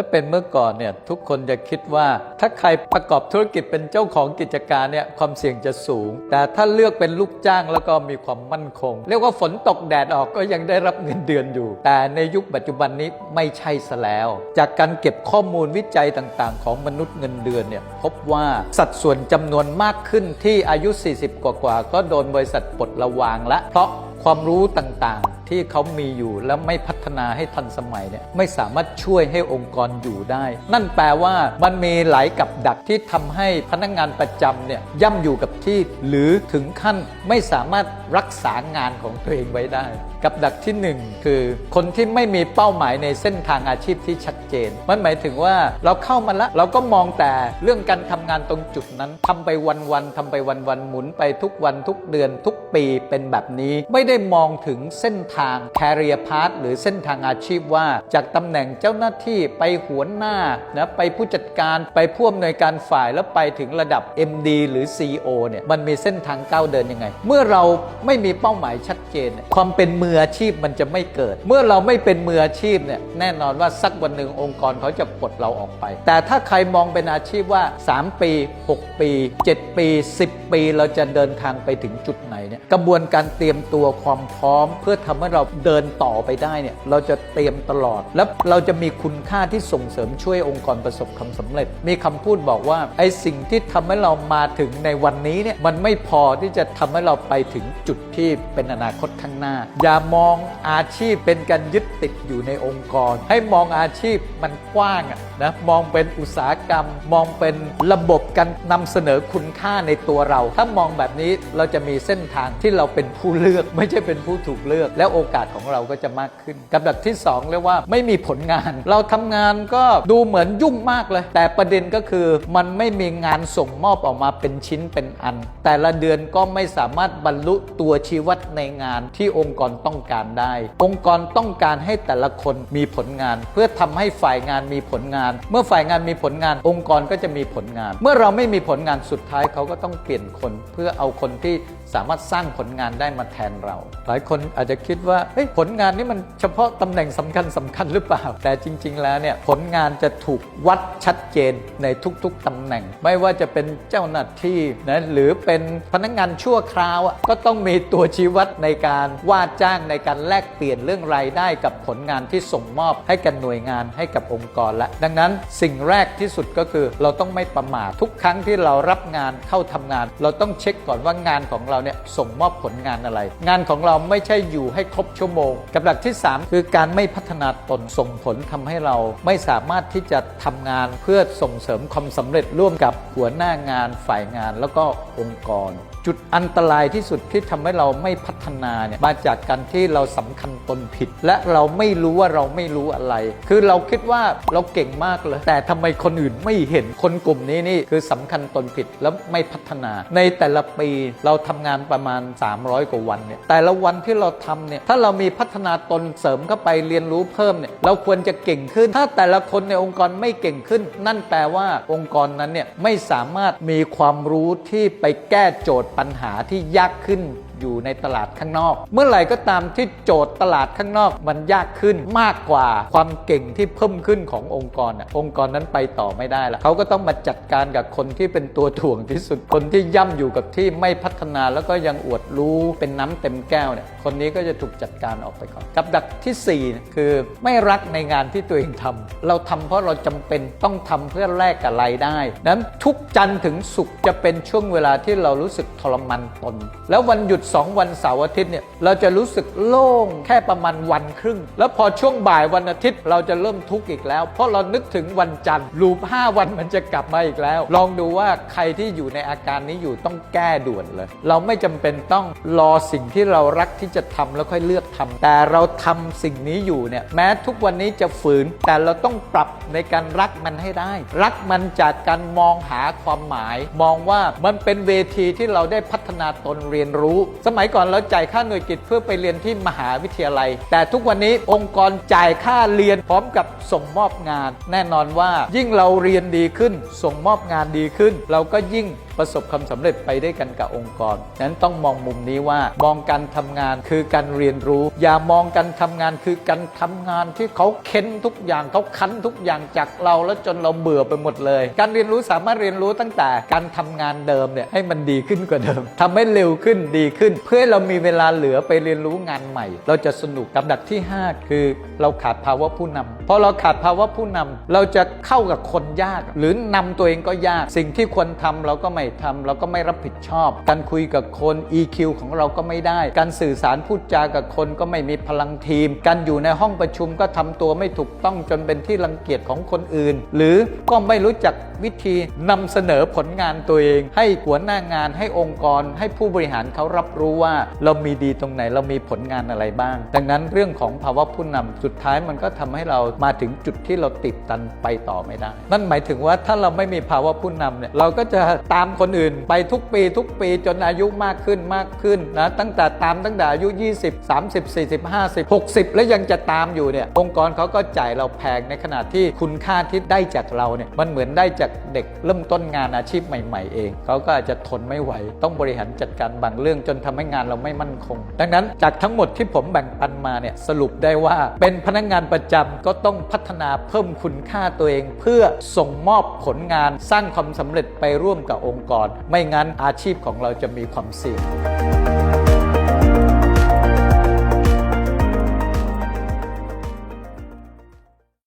ถ้าเป็นเมื่อก่อนเนี่ยทุกคนจะคิดว่า ถ้าใครประกอบธุรกิจเป็นเจ้าของกิจการเนี่ยความเสี่ยงจะสูง แต่ถ้าเลือกเป็นลูกจ้างแล้วก็มีความมั่นคง เรียกว่าฝนตกแดดออกก็ยังได้รับเงินเดือนอยู่ แต่ในยุคปัจจุบันนี้ไม่ใช่ซะแล้ว จากการเก็บข้อมูลวิจัยต่างๆ ของมนุษย์เงินเดือนเนี่ยพบว่าสัดส่วนจำนวนมากขึ้นที่อายุ 40 กว่าๆก็โดนบริษัทปลดระวางละเพราะความรู้ต่างๆ ที่เขามีอยู่แล้วไม่พัฒนาให้ทันสมัยเนี่ยไม่สามารถช่วยให้องค์กรอยู่ได้ นั่นแปลว่ามันมีหลายกับดักที่ทำให้พนักงานประจำเนี่ยย่ำอยู่กับที่หรือถึงขั้นไม่สามารถรักษางานของตัวเองไว้ได้ กับดักที่หนึ่งคือ คนที่ไม่มีเป้าหมายในเส้นทางอาชีพที่ชัดเจน มันหมายถึงว่าเราเข้ามาแล้วเราก็มองแต่เรื่องการทำงานตรงจุดนั้นทำไปวันๆทำไปวันๆหมุนไปทุกวันทุกเดือนทุกปีเป็นแบบนี้ ไม่ได้มองถึงเส้นทาง career path หรือเส้นทางอาชีพว่า จากตำแหน่งเจ้าหน้าที่ไปหัวหน้านะไปผู้จัดการไปผู้อำนวยการฝ่ายแล้วไปถึงระดับ MD หรือ CEO เนี่ยมันมีเส้นทางก้าวเดินยังไง เมื่อเราไม่มีเป้าหมายชัดเจน ความเป็นมืออาชีพมันจะไม่เกิด เมื่อเราไม่เป็นมืออาชีพเนี่ยแน่นอนว่าสักวันหนึ่งองค์กรเขาจะปลดเราออกไป แต่ถ้าใครมองเป็นอาชีพว่า 3 ปี 6 ปี 7 ปี 10 ปี เราจะเดินทางไปถึงจุดไหนเนี่ยกระบวนการเตรียมตัวความพร้อมเพื่อทำให้เราเดินต่อไปได้เนี่ยเราจะเตรียมตลอด แล้วเราจะมีคุณค่าที่ส่งเสริมช่วยองค์กรประสบความสำเร็จ มีคำพูดบอกว่าไอ้สิ่งที่ทำให้เรามาถึงในวันนี้เนี่ยมันไม่พอที่จะทำให้เราไปถึงจุดที่เป็นอนาคตข้างหน้า อย่ามองอาชีพเป็นการยึดติดอยู่ในองค์กร ให้มองอาชีพมันกว้างอะนะมองเป็นอุตสาหกรรม มองเป็นระบบการนำเสนอคุณค่าในตัวเรา ถ้ามองแบบนี้เราจะมีเส้นทางที่เราเป็นผู้เลือก ไม่ใช่เป็นผู้ถูกเลือกและโอกาสของเราก็จะมากขึ้น กับดักที่ 2 เรียกว่าไม่มีผลงาน เราทำงานก็ดูเหมือนยุ่งมากเลย แต่ประเด็นก็คือมันไม่มีงานส่งมอบออกมาเป็นชิ้นเป็นอัน แต่ละเดือนก็ไม่สามารถบรรลุตัวชีวัดในงานที่องค์กรต้องการได้ องค์กรต้องการให้แต่ละคนมีผลงาน เพื่อทำให้ฝ่ายงานมีผลงาน เมื่อฝ่ายงานมีผลงาน องค์กรก็จะมีผลงาน เมื่อเราไม่มีผลงานสุดท้ายเขาก็ต้องเปลี่ยนคน เพื่อเอาคนที่สามารถสร้างผลงานได้มาแทนเรา หลายคนอาจจะคิดว่าผลงานนี้มันเฉพาะตำแหน่งสำคัญสำคัญหรือเปล่า แต่จริง ๆ แล้วเนี่ยผลงานจะถูกวัดชัดเจนในทุกๆตำแหน่ง ไม่ว่าจะเป็นเจ้าหน้าที่นะหรือเป็นพนักงานชั่วคราวก็ต้องมีตัวชี้วัดในการว่าจ้างในการแลกเปลี่ยนเรื่องรายได้กับผลงานที่ส่งมอบให้กับหน่วยงานให้กับองค์กรละดังนั้นสิ่งแรกที่สุดก็คือเราต้องไม่ประมาททุกครั้งที่เรารับงานเข้าทำงาน เราต้องเช็คก่อนว่างานของเราเนี่ยส่งมอบผลงานอะไร งานของเราไม่ใช่อยู่ให้ครบชั่วโมง กับหลักที่ 3 คือการไม่พัฒนาตนส่งผลทำให้เราไม่สามารถที่จะทำงานเพื่อส่งเสริมความสำเร็จร่วมกับหัวหน้างานฝ่ายงานแล้วก็องค์กร จุดอันตรายที่สุดที่ทำให้เราไม่พัฒนาเนี่ยมาจากการที่เราสำคัญตนผิด และเราไม่รู้ว่าเราไม่รู้อะไร คือเราคิดว่าเราเก่งมากเลย แต่ทำไมคนอื่นไม่เห็นคนกลุ่มนี้นี่คือสำคัญตนผิดแล้วไม่พัฒนา ในแต่ละปีเราทำงานประมาณ 300 กว่าวันเนี่ยแต่ละวันที่เราทำเนี่ยถ้าเรามีพัฒนาตนเสริมเข้าไปเรียนรู้เพิ่มเนี่ยเราควรจะเก่งขึ้น ถ้าแต่ละคนในองค์กรไม่เก่งขึ้น นั่นแปลว่าองค์กรนั้นเนี่ยไม่สามารถมีความรู้ที่ไปแก้โจทย์ปัญหาที่ยากขึ้น อยู่ในตลาดข้างนอก เมื่อไหร่ก็ตามที่โจทย์ตลาดข้างนอกมันยากขึ้นมากกว่าความเก่งที่เพิ่มขึ้นขององค์กรน่ะองค์กรนั้นไปต่อไม่ได้ล้วเขาก็ต้องมาจัดการกับคนที่เป็นตัวถ่วงที่สุดคนที่ย่ำอยู่กับที่ไม่พัฒนาแล้วก็ยังอวดรู้เป็นน้ำเต็มแก้วเนี่ยคนนี้ก็จะถูกจัดการออกไปก่อน กับดักที่สี่คือไม่รักในงานที่ตัวเองทำเราทำเพราะเราจำเป็นต้องทำเพื่อแลกกับรายได้นั้นทุกจันทร์ถึงศุกร์จะเป็นช่วงเวลาที่เรารู้สึกทรมานตน แล้ววันหยุด2 วันเสาร์อาทิตย์เนี่ยเราจะรู้สึกโล่งแค่ประมาณวันครึ่ง แล้วพอช่วงบ่ายวันอาทิตย์เราจะเริ่มทุกข์อีกแล้ว เพราะเรานึกถึงวันจันทร์ลูป5วันมันจะกลับมาอีกแล้ว ลองดูว่าใครที่อยู่ในอาการนี้อยู่ต้องแก้ด่วนเลย เราไม่จำเป็นต้องรอสิ่งที่เรารักที่จะทำแล้วค่อยเลือกทำแต่เราทำสิ่งนี้อยู่เนี่ยแม้ทุกวันนี้จะฝืน แต่เราต้องปรับในการรักมันให้ได้ รักมันจากการมองหาความหมาย มองว่ามันเป็นเวทีที่เราได้พัฒนาตนเรียนรู้สมัยก่อนเราจ่ายค่าหน่วยกิจเพื่อไปเรียนที่มหาวิทยาลัย แต่ทุกวันนี้องค์กรจ่ายค่าเรียนพร้อมกับส่งมอบงาน แน่นอนว่ายิ่งเราเรียนดีขึ้น ส่งมอบงานดีขึ้น เราก็ยิ่ง ประสบความสำเร็จไปได้วยกันกับองค์กร นั้นต้องมองมุมนี้ว่ามองการทำงานคือการเรียนรู้ อย่ามองการทำงานคือการทำงานที่เขาเค้นทุกอย่างเขาคั้นทุกอย่างจากเราแล้วจนเราเบื่อไปหมดเลย การเรียนรู้สามารถเรียนรู้ตั้งแต่การทำงานเดิมเนี่ยให้มันดีขึ้นกว่าเดิมทำให้เร็วขึ้นดีขึ้น เพื่อเรามีเวลาเหลือไปเรียนรู้งานใหม่ เราจะสนุกกับดักที่ 5 คือเราขาดภาวะผู้นำพอเราขาดภาวะผู้นำเราจะเข้ากับคนยาก หรือนำตัวเองก็ยาก สิ่งที่ควรทำเราก็ไม่ทำเราก็ไม่รับผิดชอบ การคุยกับคน EQ ของเราก็ไม่ได้ การสื่อสารพูดจากับคนก็ไม่มีพลังทีม การอยู่ในห้องประชุมก็ทำตัวไม่ถูกต้องจนเป็นที่รังเกียจของคนอื่น หรือก็ไม่รู้จักวิธีนำเสนอผลงานตัวเอง ให้หัวหน้างานให้องค์กร ให้ผู้บริหารเขารับรู้ว่า เรามีดีตรงไหนเรามีผลงานอะไรบ้าง ดังนั้นเรื่องของภาวะผู้นำสุดท้ายมันก็ทำให้เรามาถึงจุดที่เราติดตันไปต่อไม่ได้ นั่นหมายถึงว่าถ้าเราไม่มีภาวะผู้นำเนี่ยเราก็จะตามคนอื่น ไปทุกปีทุกปีจนอายุมากขึ้นมากขึ้นนะตั้งแต่ตามตั้งแต่อายุ 20 30 40 50 60 แล้วยังจะตามอยู่เนี่ยองค์กรเขาก็จ่ายเราแพงในขณะที่คุณค่าที่ได้จากเราเนี่ยมันเหมือนได้จากเด็กเริ่มต้นงานอาชีพใหม่ ๆ เองเขาก็อาจจะทนไม่ไหว ต้องบริหารจัดการบางเรื่องจนทำให้งานเราไม่มั่นคง ดังนั้นจากทั้งหมดที่ผมแบ่งปันมาเนี่ยสรุปได้ว่าเป็นพนักงานประจำก็ต้องพัฒนาเพิ่มคุณค่าตัวเอง เพื่อส่งมอบผลงานสร้างความสำเร็จไปร่วมกับองค์กร ไม่งั้นอาชีพของเราจะมีความเสี่ยง